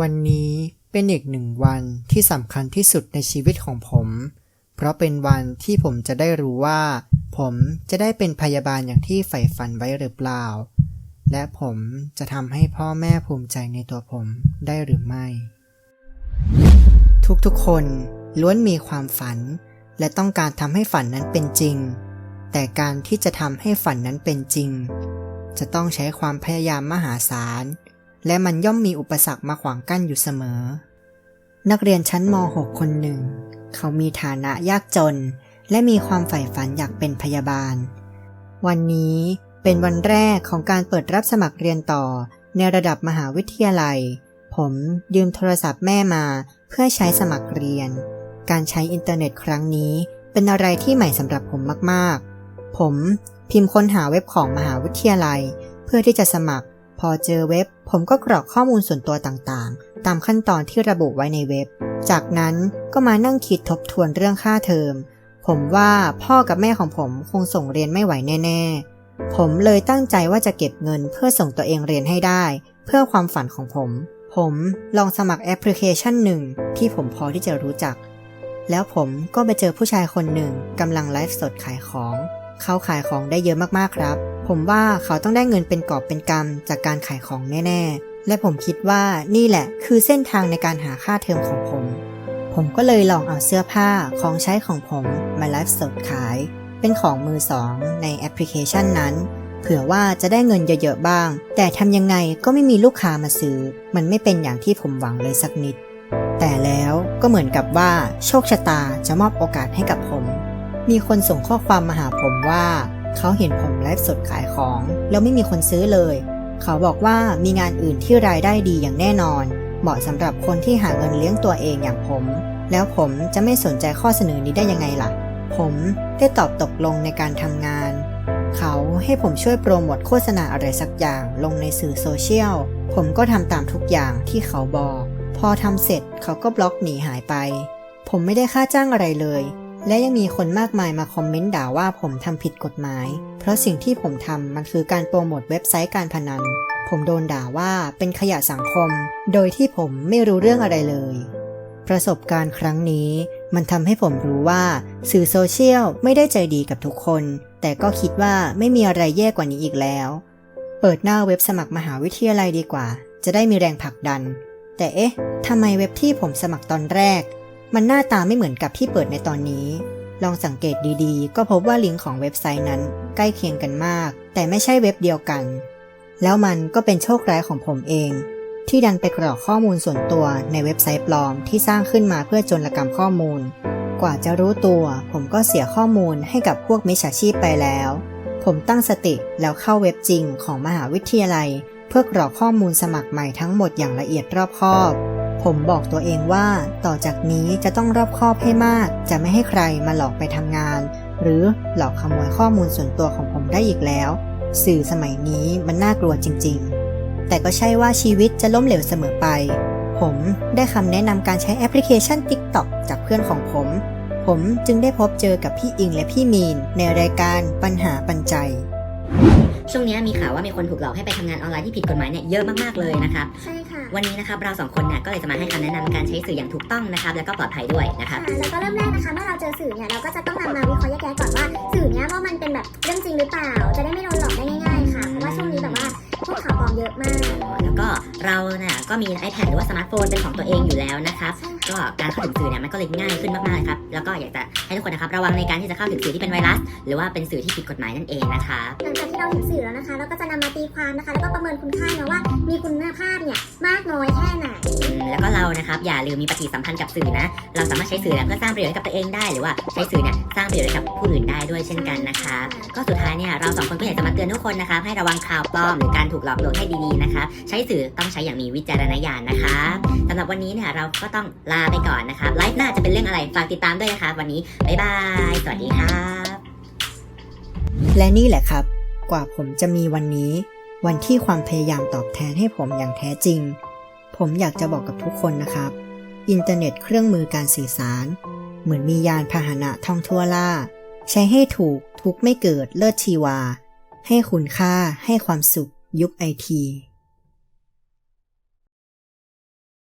วันนี้เป็นอีกหนึ่งวันที่สำคัญที่สุดในชีวิตของผม เพราะเป็นวันที่ผมจะได้รู้ว่า ผมจะได้เป็นพยาบาลอย่างที่ใฝ่ฝันไว้หรือเปล่า และผมจะทำให้พ่อแม่ภูมิใจในตัวผมได้หรือไม่ ทุกๆคนล้วนมีความฝัน และต้องการทำให้ฝันนั้นเป็นจริง แต่การที่จะทำให้ฝันนั้นเป็นจริง จะต้องใช้ความพยายามมหาศาล และมันย่อมมีอุปสรรคมาขวางกั้นอยู่เสมอ นักเรียนชั้นม .6 คนหนึ่ง เขามีฐานะยากจน และมีความใฝ่ฝันอยากเป็นพยาบาล วันนี้เป็นวันแรกของการเปิดรับสมัครเรียนต่อในระดับมหาวิทยาลัย ผมยืมโทรศัพท์แม่มาเพื่อใช้สมัครเรียน การใช้อินเทอร์เน็ตครั้งนี้เป็นอะไรที่ใหม่สำหรับผมมาก ๆ ผมพิมพ์ค้นหาเว็บของมหาวิทยาลัย เพื่อที่จะสมัคร พอเจอเว็บ ผมก็กรอกข้อมูลส่วนตัวต่างๆ ตามขั้นตอนที่ระบุไว้ในเว็บ จากนั้นก็มานั่งคิดทบทวนเรื่องค่าเทอม ผมว่าพ่อกับแม่ของผมคงส่งเรียนไม่ไหวแน่ๆ ผมเลยตั้งใจว่าจะเก็บเงินเพื่อส่งตัวเองเรียนให้ได้ เพื่อความฝันของผม ผมลองสมัครแอปพลิเคชันหนึ่งที่ผมพอที่จะรู้จัก แล้วผมก็ไปเจอผู้ชายคนหนึ่งกำลังไลฟ์สดขายของ เขาขายของได้เยอะมากๆครับ ผมว่าเขาต้องได้เงินเป็นกอบเป็นกำจากการขายของแน่ ๆ และผมคิดว่านี่แหละคือเส้นทางในการหาค่าเทอมของผม ผมก็เลยลองเอาเสื้อผ้าของใช้ของผมมาไลฟ์สดขาย เป็นของมือสองในแอปพลิเคชันนั้น เผื่อว่าจะได้เงินเยอะๆบ้าง แต่ทำยังไงก็ไม่มีลูกค้ามาซื้อ มันไม่เป็นอย่างที่ผมหวังเลยสักนิด แต่แล้วก็เหมือนกับว่า โชคชะตาจะมอบโอกาสให้กับผม มีคนส่งข้อความมาหาผมว่า เขาเห็นผมไลฟ์สดขายของ แล้วไม่มีคนซื้อเลย เขาบอกว่ามีงานอื่นที่รายได้ดีอย่างแน่นอน เหมาะสำหรับคนที่หาเงินเลี้ยงตัวเองอย่างผม แล้วผมจะไม่สนใจข้อเสนอนี้ได้ยังไงล่ะ ผมได้ตอบตกลงในการทำงาน เขาให้ผมช่วยโปรโมทโฆษณาอะไรสักอย่างลงในสื่อโซเชียล ผมก็ทำตามทุกอย่างที่เขาบอก พอทำเสร็จเขาก็บล็อกหนีหายไป ผมไม่ได้ค่าจ้างอะไรเลย และยังมีคนมากมายมาคอมเมนต์ด่าว่าผมทำผิดกฎหมาย เพราะสิ่งที่ผมทำมันคือการโปรโมทเว็บไซต์การพนัน ผมโดนด่าว่าเป็นขยะสังคม โดยที่ผมไม่รู้เรื่องอะไรเลย ประสบการณ์ครั้งนี้ มันทำให้ผมรู้ว่า สื่อโซเชียลไม่ได้ใจดีกับทุกคน แต่ก็คิดว่าไม่มีอะไรแย่กว่านี้อีกแล้ว เปิดหน้าเว็บสมัครมหาวิทยาลัยดีกว่า จะได้มีแรงผลักดัน แต่เอ๊ะทำไมเว็บที่ผมสมัครตอนแรก มันหน้าตาไม่เหมือนกับที่เปิดในตอนนี้ ลองสังเกตดีๆ ก็พบว่าลิงก์ของเว็บไซต์นั้น ใกล้เคียงกันมาก แต่ไม่ใช่เว็บเดียวกัน แล้วมันก็เป็นโชคร้ายของผมเอง ที่ดันไปกรอกข้อมูลส่วนตัวในเว็บไซต์ปลอมที่สร้างขึ้นมาเพื่อโจรกรรมข้อมูล กว่าจะรู้ตัวผมก็เสียข้อมูลให้กับพวกมิจฉาชีพไปแล้ว ผมตั้งสติแล้วเข้าเว็บจริงของมหาวิทยาลัย เพื่อกรอกข้อมูลสมัครใหม่ทั้งหมดอย่างละเอียดรอบคอบ ผมบอกตัวเองว่า ต่อจากนี้จะต้องรอบคอบให้มาก จะไม่ให้ใครมาหลอกไปทำงาน หรือหลอกขโมยข้อมูลส่วนตัวของผมได้อีกแล้ว สื่อสมัยนี้มันน่ากลัวจริง ๆ แต่ก็ใช่ว่าชีวิตจะล้มเหลวเสมอไป ผมได้คำแนะนำการใช้แอปพลิเคชัน TikTok จากเพื่อนของผม ผมจึงได้พบเจอกับพี่อิงและพี่มีน ในรายการปัญหาปัญใจช่วงนี้มีข่าวว่ามีคนถูกหลอกให้ไปทำงานออนไลน์ที่ผิดกฎหมายเนี่ยเยอะมากๆเลยนะครับ ใช่ค่ะ วันนี้นะครับเราสองคนเนี่ยก็เลยจะมาให้คำแนะนำการใช้สื่ออย่างถูกต้องนะครับแล้วก็ปลอดภัยด้วยนะครับค่ะแล้วก็เริ่มแรกนะคะเมื่อเราเจอสื่อเนี่ยเราก็จะต้องนำมาวิเคราะห์แยกแยะก่อนว่า สื่อเนี้ยว่ามันเป็นแบบเรื่องจริงหรือเปล่า จะได้ไม่โดนหลอกได้ง่ายๆค่ะเพราะว่าช่วงนี้แบบว่าพวกข่าวปลอมเยอะมากแล้วก็เราเนี่ยก็มี iPad หรือว่าสมาร์ทโฟนเป็นของตัวเองอยู่แล้วนะครับ ใช่ค่ะ ก็การเข้าถึงสื่อเนี่ยมันก็เลยง่ายขึ้นมากๆเลยครับ แล้วก็อยากจะให้ทุกคนนะครับระวังในการที่จะเข้าถึงสื่อที่เป็นไวรัส หรือว่าเป็นสื่อที่ผิดกฎหมายนั่นเองนะครับหลังจากที่เราเห็นสื่อแล้วนะคะ เราก็จะนำมาตีความนะคะ แล้วก็ประเมินคุณค่านะว่า มีคุณภาพเนี่ยมากน้อยแค่ไหนอืมแล้วก็เรานะครับอย่าลืมมีปฏิสัมพันธ์กับสื่อนะ เราสามารถใช้สื่อเนี่ยเพื่อสร้างประโยชน์ให้กับตัวเองได้ หรือว่าใช้สื่อเนี่ยสร้างประโยชน์ให้กับผู้อื่นได้ด้วยเช่นกันนะคะ ก็สุดท้ายเนี่ยเราสองคนก็อยากจะมาเตือนทุกคนนะครับให้ระวังข่าวปลอมหรือการถูกหลอกลวงให้ดีๆนะครับใช้สื่อต้องใช้อย่างมีวิจารณญาณนะคะสำหรับวันนี้เนี่ยเราก็ต้องลาไปก่อนนะครับ ไลฟ์หน้าจะเป็นเรื่องอะไร ฝากติดตามด้วยนะคะวันนี้ บ๊ายบาย สวัสดีครับ และนี่แหละครับ กว่าผมจะมีวันนี้ วันที่ความพยายามตอบแทนให้ผมอย่างแท้จริง ผมอยากจะบอกกับทุกคนนะครับ อินเทอร์เน็ตเครื่องมือการสื่อสาร เหมือนมียานพาหนะท่องทั่วล่า ใช้ให้ถูกทุกไม่เกิดเลิศชีวา ให้คุณค่าให้ความสุขยุคไอที